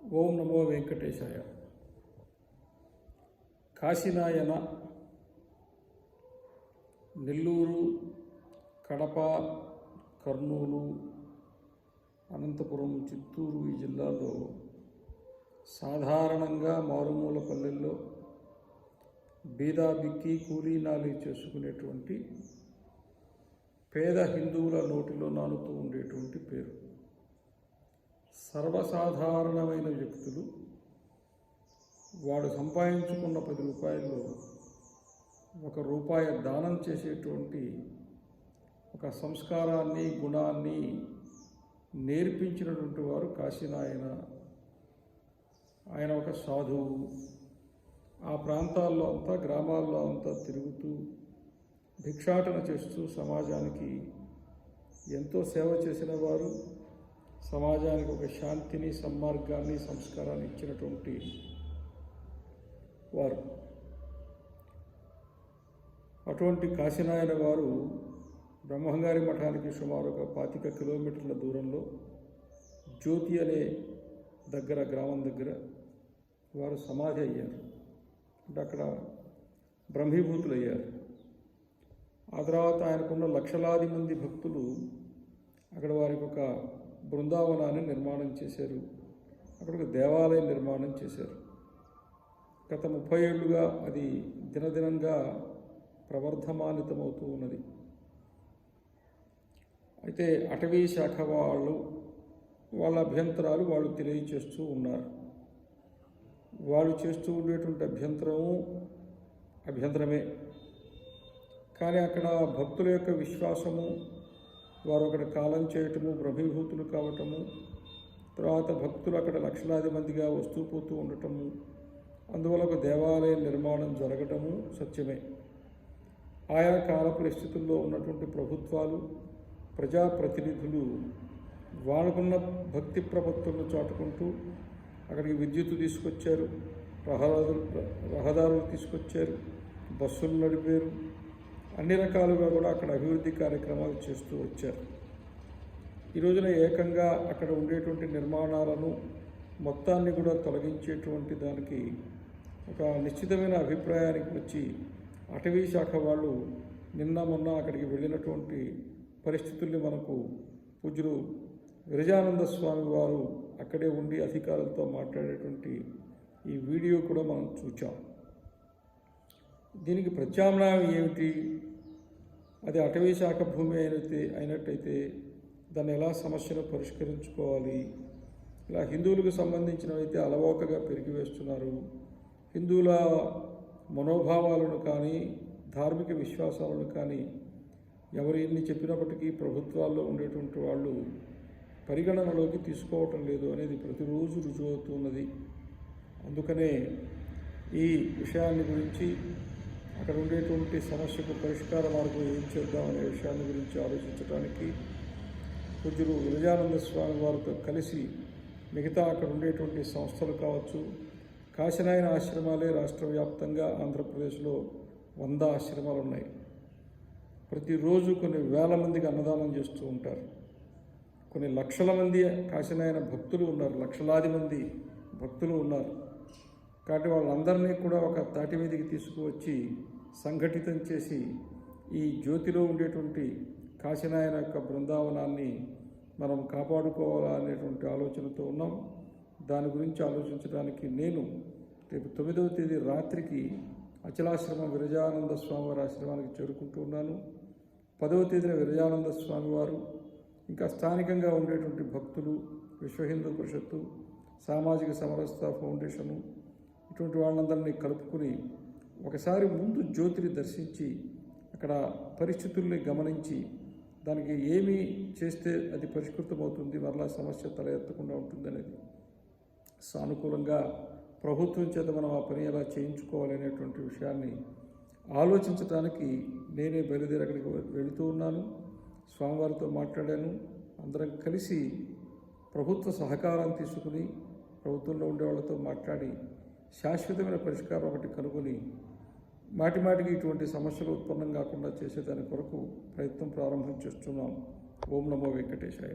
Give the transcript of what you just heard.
ఓం నమో వెంకటేశాయ. కాశీనాయన నెల్లూరు కడప కర్నూలు అనంతపురం చిత్తూరు ఈ జిల్లాలో సాధారణంగా మారుమూల పల్లెల్లో బీదాబిక్కి కూలీనాలి చేసుకునేటువంటి పేద హిందువుల నోటిలో నానుతూ ఉండేటువంటి పేరు. సర్వసాధారణమైన వ్యక్తులు వాడు సంపాదించుకున్న పది రూపాయల్లో ఒక రూపాయి దానం చేసేటువంటి ఒక సంస్కారాన్ని గుణాన్ని నేర్పించినటువంటి వారు కాశీనాయన. ఆయన ఒక సాధువు. ఆ ప్రాంతాల్లో అంతా గ్రామాల్లో అంతా తిరుగుతూ భిక్షాటన చేస్తూ సమాజానికి ఎంతో సేవ చేసిన వారు. సమాజానికి ఒక శాంతిని సన్మార్గాన్ని సంస్కారాన్ని ఇచ్చినటువంటి వారు. అటువంటి కాశీనాయన వారు బ్రహ్మంగారి మఠానికి సుమారు ఒక పాతిక కిలోమీటర్ల దూరంలో జ్యోతి అనే దగ్గర గ్రామం దగ్గర వారు సమాధి అయ్యారు. అంటే అక్కడ బ్రహ్మీభూతులు అయ్యారు. ఆ తర్వాత ఆయనకున్న లక్షలాది మంది భక్తులు అక్కడ వారికి ఒక బృందావనాన్ని నిర్మాణం చేశారు. అక్కడ ఒక దేవాలయం నిర్మాణం చేశారు. గత ముప్పై ఏళ్ళుగా అది దినదినంగా ప్రవర్ధమానితమవుతూ ఉన్నది. అయితే అటవీ శాఖ వాళ్ళు వాళ్ళ అభ్యంతరాలు వాళ్ళు తెలియచేస్తూ ఉన్నారు. వాళ్ళు చేస్తూ ఉండేటువంటి అభ్యంతరము అభ్యంతరమే. కానీ అక్కడ భక్తుల యొక్క విశ్వాసము వారు అక్కడ కాలం చేయటము బ్రహ్మీభూతులు కావటము తర్వాత భక్తులు అక్కడ లక్షలాది మందిగా వస్తూ పోతూ ఉండటము అందువల్ల ఒక దేవాలయ నిర్మాణం జరగటము సత్యమే. ఆయా కాల పరిస్థితుల్లో ఉన్నటువంటి ప్రభుత్వాలు ప్రజాప్రతినిధులు వాళ్ళకున్న భక్తి ప్రపత్తులను చాటుకుంటూ అక్కడికి విద్యుత్తు తీసుకొచ్చారు రహదారులు రహదారులు తీసుకొచ్చారు బస్సులు నడిపారు అన్ని రకాలుగా కూడా అక్కడ అభివృద్ధి కార్యక్రమాలు చేస్తూ వచ్చారు. ఈ రోజున ఏకంగా అక్కడ ఉండేటువంటి నిర్మాణాలను మొత్తాన్ని కూడా తొలగించేటువంటి దానికి ఒక నిశ్చితమైన అభిప్రాయానికి వచ్చి అటవీ శాఖ వాళ్ళు నిన్న మొన్న అక్కడికి వెళ్ళినటువంటి పరిస్థితుల్ని మనకు పూజలు విరజానంద స్వామి వారు అక్కడే ఉండి అధికారులతో మాట్లాడేటువంటి ఈ వీడియో కూడా మనం చూచాం. దీనికి ప్రత్యామ్నాయం ఏమిటి? అది అటవీ శాఖ భూమి అయినైతే అయినట్టయితే దాన్ని ఎలా సమస్యను పరిష్కరించుకోవాలి? ఇలా హిందువులకు సంబంధించినవైతే అలవోకగా పెరిగివేస్తున్నారు హిందువుల మనోభావాలను కానీ ధార్మిక విశ్వాసాలను కానీ ఎవరు ఎన్ని చెప్పినప్పటికీ ప్రభుత్వాల్లో ఉండేటువంటి వాళ్ళు పరిగణనలోకి తీసుకోవటం లేదు అనేది ప్రతిరోజు రుజువవుతున్నది. అందుకనే ఈ విషయాన్ని గురించి అక్కడ ఉండేటువంటి సమస్యకు పరిష్కార మార్గం ఏం చేద్దాం అనే విషయాన్ని గురించి ఆలోచించడానికి పూజ్యులు విరజానంద స్వామి వారితో కలిసి మిగతా అక్కడ ఉండేటువంటి సంస్థలు కావచ్చు కాశీనాయన ఆశ్రమాలే రాష్ట్ర వ్యాప్తంగా ఆంధ్రప్రదేశ్లో వంద ఆశ్రమాలు ఉన్నాయి ప్రతిరోజు కొన్ని వేల మందికి అన్నదానం చేస్తూ ఉంటారు. కొన్ని లక్షల మంది కాశీనాయన భక్తులు ఉన్నారు లక్షలాది మంది భక్తులు ఉన్నారు. కాబట్టి వాళ్ళందరినీ కూడా ఒక తాటి మీదకి తీసుకువచ్చి సంఘటితం చేసి ఈ జ్యోతిలో ఉండేటువంటి కాశీనాయన యొక్క బృందావనాన్ని మనం కాపాడుకోవాలా అనేటువంటి ఆలోచనతో ఉన్నాం. దాని గురించి ఆలోచించడానికి నేను రేపు తొమ్మిదవ తేదీ రాత్రికి అచలాశ్రమం విరజానంద స్వామి వారి ఆశ్రమానికి చేరుకుంటూ ఉన్నాను. పదవ తేదీన విరజానంద స్వామివారు ఇంకా స్థానికంగా ఉండేటువంటి భక్తులు విశ్వ హిందూ పరిషత్తు సామాజిక సమరస్త ఫౌండేషను ఇటువంటి వాళ్ళందరినీ కలుపుకుని ఒకసారి ముందు జ్యోతిని దర్శించి అక్కడ పరిస్థితుల్ని గమనించి దానికి ఏమి చేస్తే అది పరిష్కృతమవుతుంది మరలా సమస్య తల ఎత్తకుండా ఉంటుంది అనేది సానుకూలంగా ప్రభుత్వం చేత మనం ఆ పని ఎలా చేయించుకోవాలి అనేటువంటి విషయాన్ని ఆలోచించడానికి నేనే బయలుదేరి అక్కడికి వెళుతూ ఉన్నాను. స్వామివారితో మాట్లాడాను. అందరం కలిసి ప్రభుత్వ సహకారం తీసుకుని ప్రభుత్వంలో ఉండే వాళ్ళతో మాట్లాడి శాశ్వతమైన పరిష్కారం ఒకటి కనుగొని మాటి మాటికి ఇటువంటి సమస్యలు ఉత్పన్నం కాకుండా చేసేదాని కొరకు ప్రయత్నం ప్రారంభం చేస్తున్నాం. ఓం నమో వెంకటేశాయ.